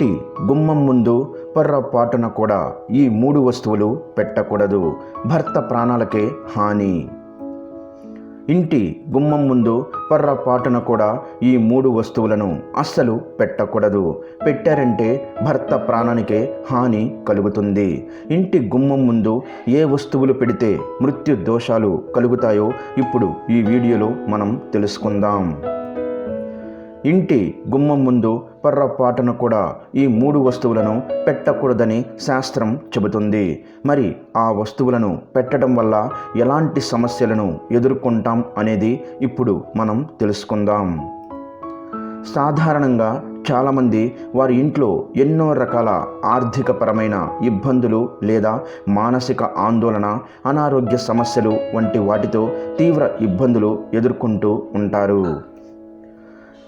ఇంటి గుమ్మం ముందు పొర్రపాటున కూడా ఈ మూడు వస్తువులు పెట్టకూడదు. భర్త ప్రాణాలకే హాని. ఇంటి గుమ్మం ముందు పొర్రపాటున కూడా ఈ మూడు వస్తువులను అస్సలు పెట్టకూడదు. పెట్టారంటే భర్త ప్రాణానికే హాని కలుగుతుంది. ఇంటి గుమ్మం ముందు ఏ వస్తువులు పెడితే మృత్యు దోషాలు కలుగుతాయో ఇప్పుడు ఈ వీడియోలో మనం తెలుసుకుందాం. ఇంటి గుమ్మం ముందు పొర్రపాటున కూడా ఈ మూడు వస్తువులను పెట్టకూడదని శాస్త్రం చెబుతుంది. మరి ఆ వస్తువులను పెట్టడం వల్ల ఎలాంటి సమస్యలను ఎదుర్కొంటాం అనేది ఇప్పుడు మనం తెలుసుకుందాం. సాధారణంగా చాలామంది వారి ఇంట్లో ఎన్నో రకాల ఆర్థికపరమైన ఇబ్బందులు లేదా మానసిక ఆందోళన అనారోగ్య సమస్యలు వంటి వాటితో తీవ్ర ఇబ్బందులు ఎదుర్కొంటూ ఉంటారు.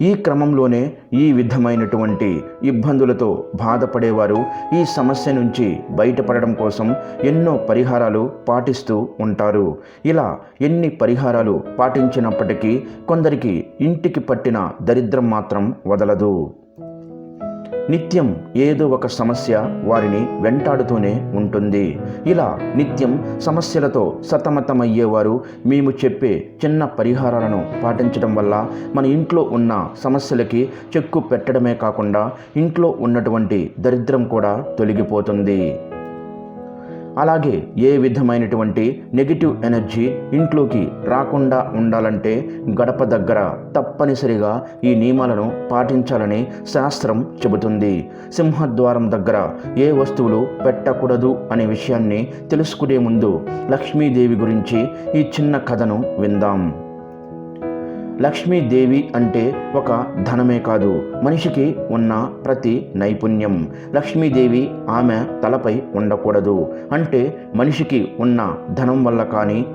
ఈ క్రమంలోనే ఈ విధమైనటువంటి ఇబ్బందులతో బాధపడేవారు ఈ సమస్య నుంచి బయటపడడం కోసం ఎన్నో పరిహారాలు పాటిస్తూ ఉంటారు. ఇలా ఎన్ని పరిహారాలు పాటించినప్పటికీ కొందరికి ఇంటికి పట్టిన దరిద్రం మాత్రం వదలదు. నిత్యం ఏదో ఒక సమస్య వారిని వెంటాడుతూనే ఉంటుంది. ఇలా నిత్యం సమస్యలతో సతమతమయ్యేవారు మేము చెప్పే చిన్న పరిహారాలను పాటించడం వల్ల మన ఇంట్లో ఉన్న సమస్యలకి చెక్కు పెట్టడమే కాకుండా ఇంట్లో ఉన్నటువంటి దరిద్రం కూడా తొలగిపోతుంది. అలాగే ఏ విధమైనటువంటి నెగిటివ్ ఎనర్జీ ఇంట్లోకి రాకుండా ఉండాలంటే గడప దగ్గర తప్పనిసరిగా ఈ నియమాలను పాటించాలని శాస్త్రం చెబుతుంది. సింహద్వారం దగ్గర ఏ వస్తువులు పెట్టకూడదు అనే విషయాన్ని తెలుసుకునే ముందు లక్ష్మీదేవి గురించి ఈ చిన్న కథను విందాం. లక్ష్మీదేవి అంటే ఒక ధనమే కాదు మనిషికి ఉన్న ప్రతి నైపుణ్యం. లక్ష్మీదేవి ఆమె తలపై ఉండకూడదు. అంటే మనిషికి ఉన్న ధనం వల్ల కానీ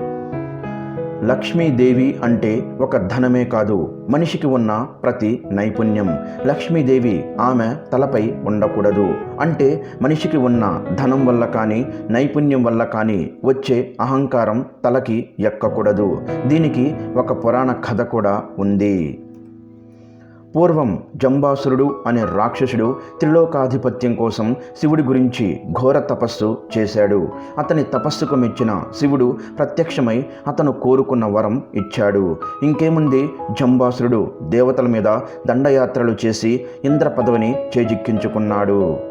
లక్ష్మీదేవి అంటే ఒక ధనమే కాదు మనిషికి ఉన్న ప్రతి నైపుణ్యం. లక్ష్మీదేవి ఆమె తలపై ఉండకూడదు. అంటే మనిషికి ఉన్న ధనం వల్ల కానీ నైపుణ్యం వల్ల కానీ వచ్చే అహంకారం తలకి ఎక్కకూడదు. దీనికి ఒక పురాణ కథ కూడా ఉంది. పూర్వం జంబాసురుడు అనే రాక్షసుడు త్రిలోకాధిపత్యం కోసం శివుడి గురించి ఘోర తపస్సు చేశాడు. అతని తపస్సుకు మెచ్చిన శివుడు ప్రత్యక్షమై అతను కోరుకున్న వరం ఇచ్చాడు. ఇంకేముంది? జంబాసురుడు దేవతల మీద దండయాత్రలు చేసి ఇంద్ర పదవిని చేజిక్కించుకున్నాడు.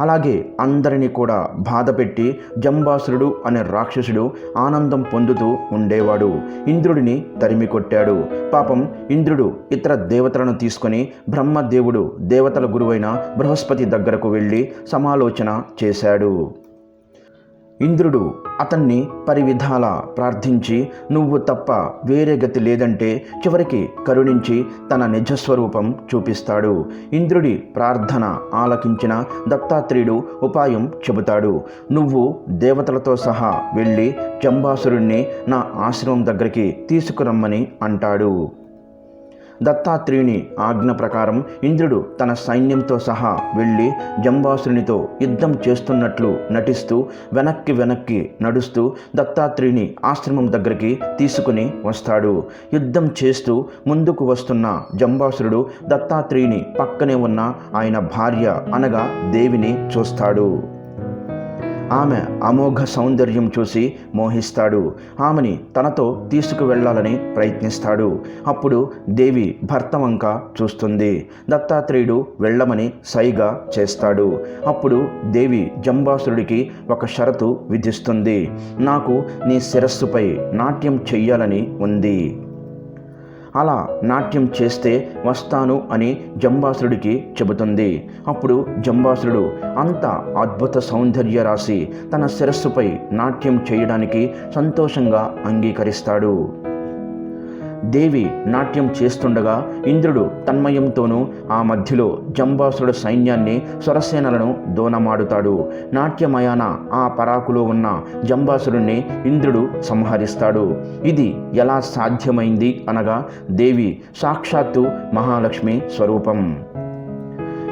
అలాగే అందరినీ కూడా బాధపెట్టి జంబాసురుడు అనే రాక్షసుడు ఆనందం పొందుతూ ఉండేవాడు. ఇంద్రుడిని తరిమి కొట్టాడు. పాపం ఇంద్రుడు ఇతర దేవతలను తీసుకొని బ్రహ్మదేవుడు దేవతల గురువైన బృహస్పతి దగ్గరకు వెళ్ళి సమాలోచన చేశాడు. ఇంద్రుడు అతన్ని పరివిధాల ప్రార్థించి నువ్వు తప్ప వేరే గతి లేదంటే చివరికి కరుణించి తన నిజస్వరూపం చూపిస్తాడు ఇంద్రుడి ప్రార్థన ఆలకించిన దత్తాత్రేయుడు ఉపాయం చెబుతాడు. నువ్వు దేవతలతో సహా వెళ్ళి జంబాసురుణ్ణి నా ఆశ్రమం దగ్గరికి తీసుకురమ్మని అంటాడు. దత్తాత్రేయుని ఆజ్ఞ ప్రకారం ఇంద్రుడు తన సైన్యంతో సహా వెళ్ళి జంబాసురునితో యుద్ధం చేస్తున్నట్లు నటిస్తూ వెనక్కి వెనక్కి నడుస్తూ దత్తాత్రేయుని ఆశ్రమం దగ్గరికి తీసుకుని వస్తాడు. యుద్ధం చేస్తూ ముందుకు వస్తున్న జంబాసురుడు దత్తాత్రేయుని పక్కనే ఉన్న ఆయన భార్య అనగా దేవిని చూస్తాడు. ఆమె అమోఘ సౌందర్యం చూసి మోహిస్తాడు. ఆమెని తనతో తీసుకువెళ్ళాలని ప్రయత్నిస్తాడు. అప్పుడు దేవి భర్త వంక చూస్తుంది. దత్తాత్రేయుడు వెళ్ళమని సైగా చేస్తాడు. అప్పుడు దేవి జంబాసురుడికి ఒక షరతు విధిస్తుంది. నాకు నీ శిరస్సుపై నాట్యం చెయ్యాలని ఉంది. అలా నాట్యం చేస్తే వస్తాను అని జంబాసురుడికి చెబుతుంది. అప్పుడు జంబాసురుడు అంత అద్భుత సౌందర్య రాశి తన శిరస్సుపై నాట్యం చేయడానికి సంతోషంగా అంగీకరిస్తాడు. దేవి నాట్యం చేస్తుండగా ఇంద్రుడు తన్మయంతోనూ ఆ మధ్యలో జంబాసుడు సైన్యాన్ని స్వరసేనలను దోనమాడుతాడు. నాట్యమయాన ఆ పరాకులో ఉన్న జంబాసురుణ్ణి ఇంద్రుడు సంహరిస్తాడు. ఇది ఎలా సాధ్యమైంది అనగా దేవి సాక్షాత్తు మహాలక్ష్మి స్వరూపం.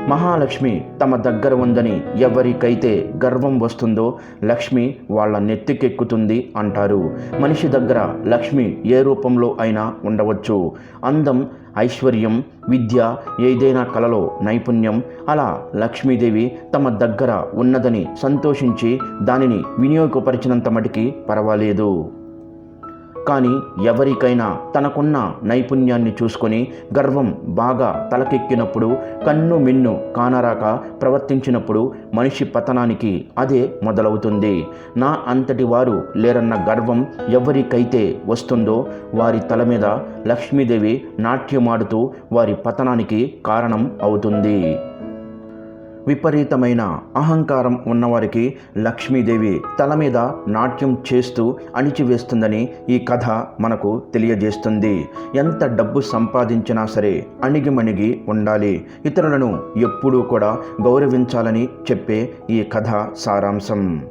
మహాలక్ష్మి తమ దగ్గర ఉందని ఎవరికైతే గర్వం వస్తుందో లక్ష్మి వాళ్ళ నెత్తికెక్కుతుంది అంటారు. మనిషి దగ్గర లక్ష్మి ఏ రూపంలో అయినా ఉండవచ్చు. అందం ఐశ్వర్యం విద్య ఏదైనా కలలో నైపుణ్యం అలా లక్ష్మీదేవి తమ దగ్గర ఉన్నదని సంతోషించి దానిని వినియోగపరిచినంత మటుకి పర్వాలేదు. కానీ ఎవరికైనా తనకున్న నైపుణ్యాన్ని చూసుకొని గర్వం బాగా తలకెక్కినప్పుడు కన్ను మిన్ను కానరాక ప్రవర్తించినప్పుడు మనిషి పతనానికి అదే మొదలవుతుంది. నా అంతటి వారు లేరన్న గర్వం ఎవరికైతే వస్తుందో వారి తల మీద లక్ష్మీదేవి నాట్యమాడుతూ వారి పతనానికి కారణం అవుతుంది. విపరీతమైన అహంకారం ఉన్నవారికి లక్ష్మీదేవి తల మీద నాట్యం చేస్తూ అణిచివేస్తుందని ఈ కథ మనకు తెలియజేస్తుంది. ఎంత డబ్బు సంపాదించినా సరే అణిగిమణిగి ఉండాలి. ఇతరులను ఎప్పుడూ కూడా గౌరవించాలని చెప్పే ఈ కథ సారాంశం.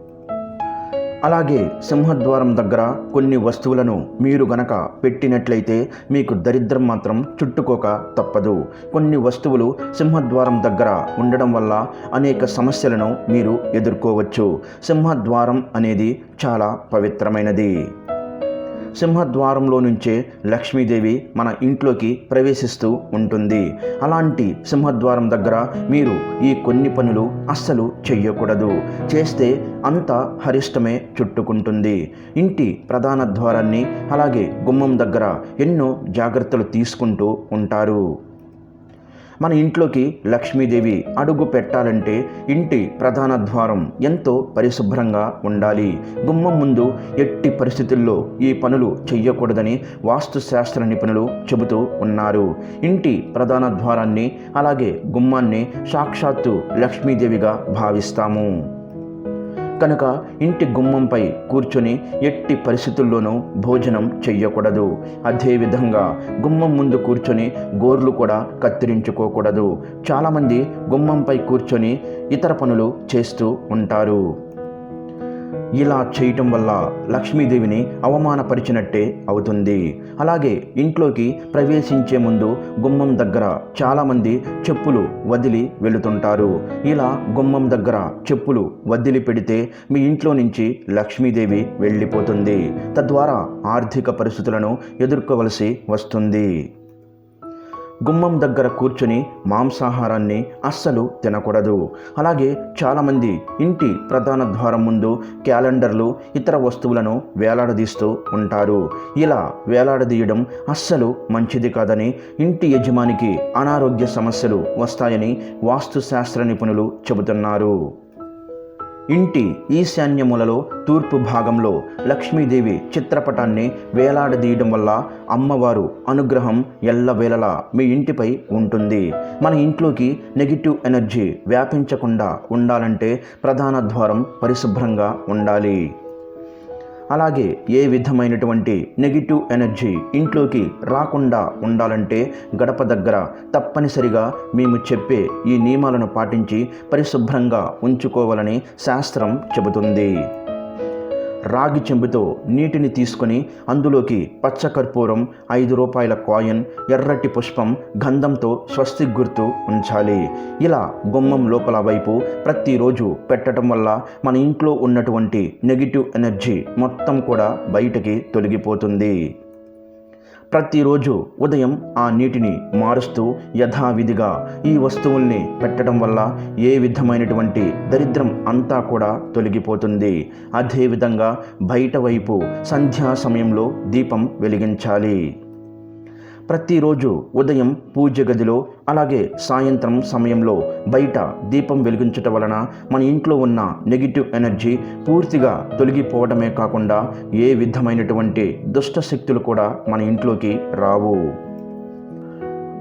అలాగే సింహద్వారం దగ్గర కొన్ని వస్తువులను మీరు గనక పెట్టినట్లయితే మీకు దరిద్రం మాత్రం చుట్టుకోక తప్పదు. కొన్ని వస్తువులు సింహద్వారం దగ్గర ఉండడం వల్ల అనేక సమస్యలను మీరు ఎదుర్కోవచ్చు. సింహద్వారం అనేది చాలా పవిత్రమైనది. సింహద్వారంలో నుంచే లక్ష్మీదేవి మన ఇంట్లోకి ప్రవేశిస్తూ ఉంటుంది. అలాంటి సింహద్వారం దగ్గర మీరు ఈ కొన్ని పనులు అస్సలు చెయ్యకూడదు. చేస్తే అంత హరిష్టమే చుట్టుకుంటుంది. ఇంటి ప్రధాన ద్వారాన్ని అలాగే గుమ్మం దగ్గర ఎన్నో జాగ్రత్తలు తీసుకుంటూ ఉంటారు. మన ఇంట్లోకి లక్ష్మీదేవి అడుగు పెట్టాలంటే ఇంటి ప్రధాన ద్వారం ఎంతో పరిశుభ్రంగా ఉండాలి. గుమ్మం ముందు ఎట్టి పరిస్థితుల్లో ఈ పనులు చెయ్యకూడదని వాస్తుశాస్త్ర నిపుణులు చెబుతూ ఉన్నారు. ఇంటి ప్రధాన ద్వారాన్ని అలాగే గుమ్మాన్ని సాక్షాత్తు లక్ష్మీదేవిగా భావిస్తాము. కనుక ఇంటి గుమ్మంపై కూర్చొని ఎట్టి పరిస్థితుల్లోనూ భోజనం చెయ్యకూడదు. అదేవిధంగా గుమ్మం ముందు కూర్చొని గోర్లు కూడా కత్తిరించుకోకూడదు. చాలామంది గుమ్మంపై కూర్చొని ఇతర పనులు చేస్తూ ఉంటారు. ఇలా చేయటం వల్ల లక్ష్మీదేవిని అవమానపరిచినట్టే అవుతుంది. అలాగే ఇంట్లోకి ప్రవేశించే ముందు గుమ్మం దగ్గర చాలామంది చెప్పులు వదిలి వెళుతుంటారు. ఇలా గుమ్మం దగ్గర చెప్పులు వదిలి పెడితే మీ ఇంట్లో నుంచి లక్ష్మీదేవి వెళ్ళిపోతుంది. తద్వారా ఆర్థిక పరిస్థితులను ఎదుర్కోవలసి వస్తుంది. గుమ్మం దగ్గర కూర్చొని మాంసాహారాన్ని అస్సలు తినకూడదు. అలాగే చాలామంది ఇంటి ప్రధాన ద్వారం ముందు క్యాలెండర్లు ఇతర వస్తువులను వేలాడదీస్తూ ఉంటారు. ఇలా వేలాడదీయడం అస్సలు మంచిది కాదని ఇంటి యజమానికి అనారోగ్య సమస్యలు వస్తాయని వాస్తుశాస్త్ర నిపుణులు చెబుతున్నారు. ఇంటి ఈశాన్యములలో తూర్పు భాగంలో లక్ష్మీదేవి చిత్రపటాన్ని వేలాడదీయడం వల్ల అమ్మవారు అనుగ్రహం ఎల్లవేళలా మీ ఇంటిపై ఉంటుంది. మన ఇంట్లోకి నెగిటివ్ ఎనర్జీ వ్యాపించకుండా ఉండాలంటే ప్రధాన ద్వారం పరిశుభ్రంగా ఉండాలి. అలాగే ఏ విధమైనటువంటి నెగిటివ్ ఎనర్జీ ఇంట్లోకి రాకుండా ఉండాలంటే గడప దగ్గర తప్పనిసరిగా మేము చెప్పే ఈ నియమాలను పాటించి పరిశుభ్రంగా ఉంచుకోవాలని శాస్త్రం చెబుతుంది. రాగి చెంబుతో నీటిని తీసుకొని అందులోకి పచ్చకర్పూరం ఐదు రూపాయల కాయిన్ ఎర్రటి పుష్పం గంధంతో స్వస్తి గుర్తు ఉంచాలి. ఇలా గుమ్మం లోపల వైపు ప్రతిరోజు పెట్టడం వల్ల మన ఇంట్లో ఉన్నటువంటి నెగిటివ్ ఎనర్జీ మొత్తం కూడా బయటకి తొలగిపోతుంది. ప్రతిరోజు ఉదయం ఆ నీటిని మారుస్తూ యథావిధిగా ఈ వస్తువుల్ని పెట్టడం వల్ల ఏ విధమైనటువంటి దరిద్రం అంతా కూడా తొలగిపోతుంది. అదేవిధంగా బయట వైపు సంధ్యా సమయంలో దీపం వెలిగించాలి. ప్రతిరోజు ఉదయం పూజ గదిలో అలాగే సాయంత్రం సమయంలో బయట దీపం వెలిగించటం వలన మన ఇంట్లో ఉన్న నెగిటివ్ ఎనర్జీ పూర్తిగా తొలగిపోవడమే కాకుండా ఏ విధమైనటువంటి దుష్ట శక్తులు కూడా మన ఇంట్లోకి రావు.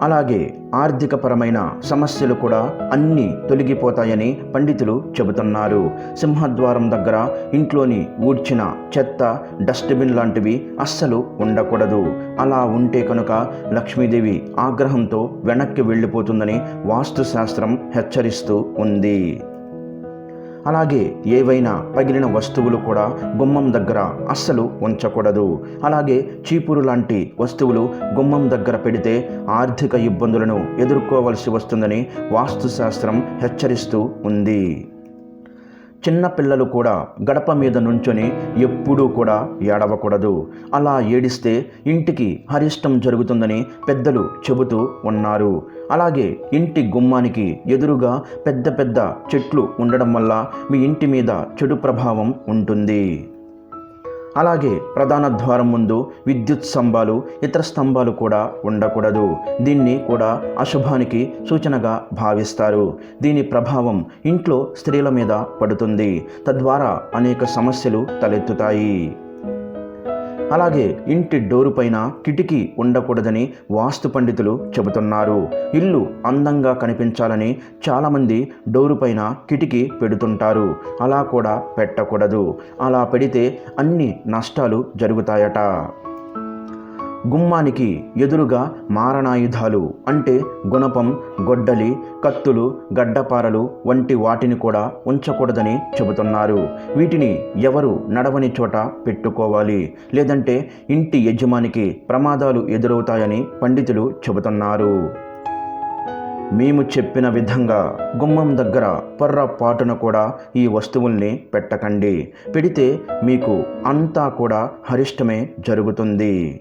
అలాగే ఆర్థికపరమైన సమస్యలు కూడా అన్నీ తొలగిపోతాయని పండితులు చెబుతున్నారు. సింహద్వారం దగ్గర ఇంట్లోని ఊడ్చిన చెత్త డస్ట్బిన్ లాంటివి అస్సలు ఉండకూడదు. అలా ఉంటే కనుక లక్ష్మీదేవి ఆగ్రహంతో వెనక్కి వెళ్ళిపోతుందని వాస్తుశాస్త్రం హెచ్చరిస్తూ ఉంది. అలాగే ఏవైనా పగిలిన వస్తువులు కూడా గుమ్మం దగ్గర అస్సలు ఉంచకూడదు. అలాగే చీపురు లాంటి వస్తువులు గుమ్మం దగ్గర పెడితే ఆర్థిక ఇబ్బందులను ఎదుర్కోవలసి వస్తుందని వాస్తుశాస్త్రం హెచ్చరిస్తూ ఉంది. చిన్న పిల్లలు కూడా గడప మీద నుంచొని ఎప్పుడూ కూడా ఏడవకూడదు. అలా ఏడిస్తే ఇంటికి హరిష్టం జరుగుతుందని పెద్దలు చెబుతూ ఉన్నారు. అలాగే ఇంటి గుమ్మానికి ఎదురుగా పెద్ద పెద్ద చెట్లు ఉండడం వల్ల మీ ఇంటి మీద చెడు ప్రభావం ఉంటుంది. అలాగే ప్రధాన ద్వారం ముందు విద్యుత్ స్తంభాలు ఇతర స్తంభాలు కూడా ఉండకూడదు. దీన్ని కూడా అశుభానికి సూచనగా భావిస్తారు. దీని ప్రభావం ఇంట్లో స్త్రీల మీద పడుతుంది. తద్వారా అనేక సమస్యలు తలెత్తుతాయి. అలాగే ఇంటి డోరు పైన కిటికీ ఉండకూడదని వాస్తు పండితులు చెబుతున్నారు. ఇల్లు అందంగా కనిపించాలని చాలామంది డోరు పైన కిటికీ పెడుతుంటారు. అలా కూడా పెట్టకూడదు. అలా పెడితే అన్ని నష్టాలు జరుగుతాయట. గుమ్మానికి ఎదురుగా మారణాయుధాలు అంటే గుణపం గొడ్డలి కత్తులు గడ్డపారలు వంటి వాటిని కూడా ఉంచకూడదని చెబుతున్నారు. వీటిని ఎవరు నడవని చోట పెట్టుకోవాలి? లేదంటే ఇంటి యజమానికి ప్రమాదాలు ఎదురవుతాయని పండితులు చెబుతున్నారు. మేము చెప్పిన విధంగా గుమ్మం దగ్గర పొర్రపాటున కూడా ఈ వస్తువుల్ని పెట్టకండి. పెడితే మీకు అంతా కూడా హరిష్టమే జరుగుతుంది.